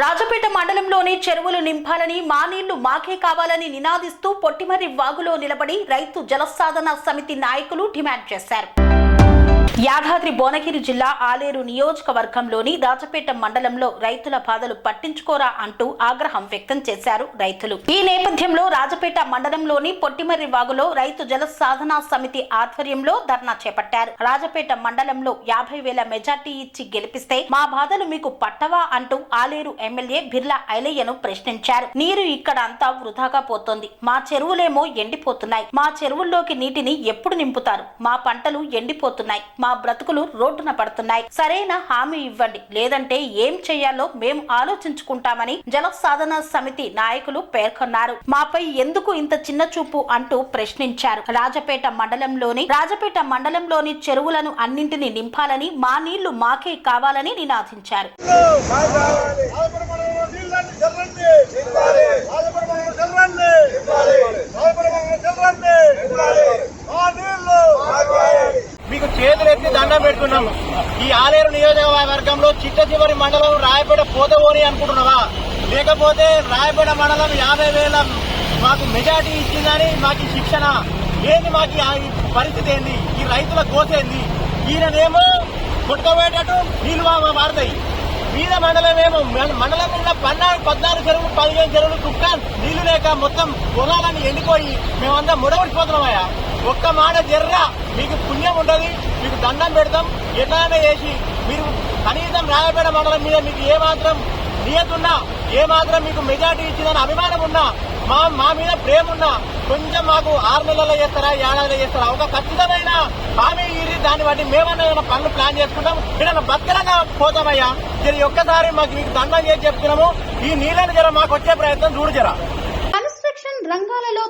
రాజపేట మండలంలోని చెరువులు నింపాలని మా నీళ్ళు మాకే కావాలని నినాదిస్తూ పొట్టిమర్రి వాగులో నిలబడి రైతు జలసాధన సమితి నాయకులు డిమాండ్ చేశారు. యాదాద్రి భువనగిరి జిల్లా ఆలేరు నియోజకవర్గంలోని రాజపేట మండలంలో రైతుల బాధలు పట్టించుకోరా అంటూ ఆగ్రహం వ్యక్తం చేశారు రైతులు. ఈ నేపథ్యంలో రాజపేట మండలంలోని పొట్టిమర్రి వాగులో రైతు జల సాధనా సమితి ఆధ్వర్యంలో ధర్నా చేపట్టారు. రాజపేట మండలంలో యాభై వేల మెజార్టీ ఇచ్చి గెలిపిస్తే మా బాధలు మీకు పట్టవా అంటూ ఆలేరు ఎమ్మెల్యే బిర్లా ఐలయ్యను ప్రశ్నించారు. నీరు ఇక్కడ అంతా వృధాగా పోతోంది. మా చెరువులేమో ఎండిపోతున్నాయి. మా చెరువుల్లోకి నీటిని ఎప్పుడు నింపుతారు? మా పంటలు ఎండిపోతున్నాయి. మా బ్రతుకులు రోడ్డున పడుతున్నాయి. సరైన హామీ ఇవ్వండి. లేదంటే ఏం చేయాలో మేము ఆలోచించుకుంటామని జల సాధన సమితి నాయకులు పేర్కొన్నారు. మాపై ఎందుకు ఇంత చిన్న చూపు అంటూ ప్రశ్నించారు. రాజపేట మండలంలోని రాజపేట మండలంలోని చెరువులను అన్నింటినీ నింపాలని మా నీళ్ళు మాకే కావాలని నినాదించారు. దండం పెట్టుకున్నాము ఈ ఆలేరు నియోజకవర్గంలో చిట్ట చివరి మండలం రాయపేట పోతవోని అనుకుంటున్నావా? లేకపోతే రాయపేట మండలం యాభై వేల మాకు మెజార్టీ ఇచ్చిందని మాకు శిక్షణ. ఏంది మాకు పరిస్థితి ఏంది? ఈ రైతుల కోసేంది ఈయననేమో కొట్టుకోబోయేటట్టు నీళ్ళు మారుతాయి మీద మండలం ఏమో మండలం మీద పన్నాడు పద్నాలుగు చెరువులు పదిహేను చెరువులు కుక్క నీళ్ళు లేక మొత్తం పొలాలన్నీ ఎండిపోయి మేమంతా ముడబడిపోతున్నామయ్యా ఒక్క మాట జర్ర. మీకు పుణ్యం ఉండదు మీకు దండం పెడతాం. ఎట్లానే చేసి మీరు కనీసం రాయపేట మండలం మీద మీకు ఏ మాత్రం నియతున్నా ఏ మాత్రం మీకు మెజార్టీ ఇచ్చిందని అభిమానం ఉన్నా మా మా మీద ప్రేమ ఉన్నా కొంచెం మాకు ఆరు నెలల్లో చేస్తారా ఏడాదిలో చేస్తారా? ఒక ఖచ్చితమైన హామీ ఇరి దాన్ని బట్టి మేమన్నా ఏమైనా పనులు ప్లాన్ చేసుకుంటాం. ఏదైనా భద్రంగా పోతామయ్యా. మీరు ఒక్కసారి మాకు మీకు దండం చేసి చెప్తున్నాము. ఈ నీళ్ళని జర మాకు వచ్చే ప్రయత్నం చూడు జరా.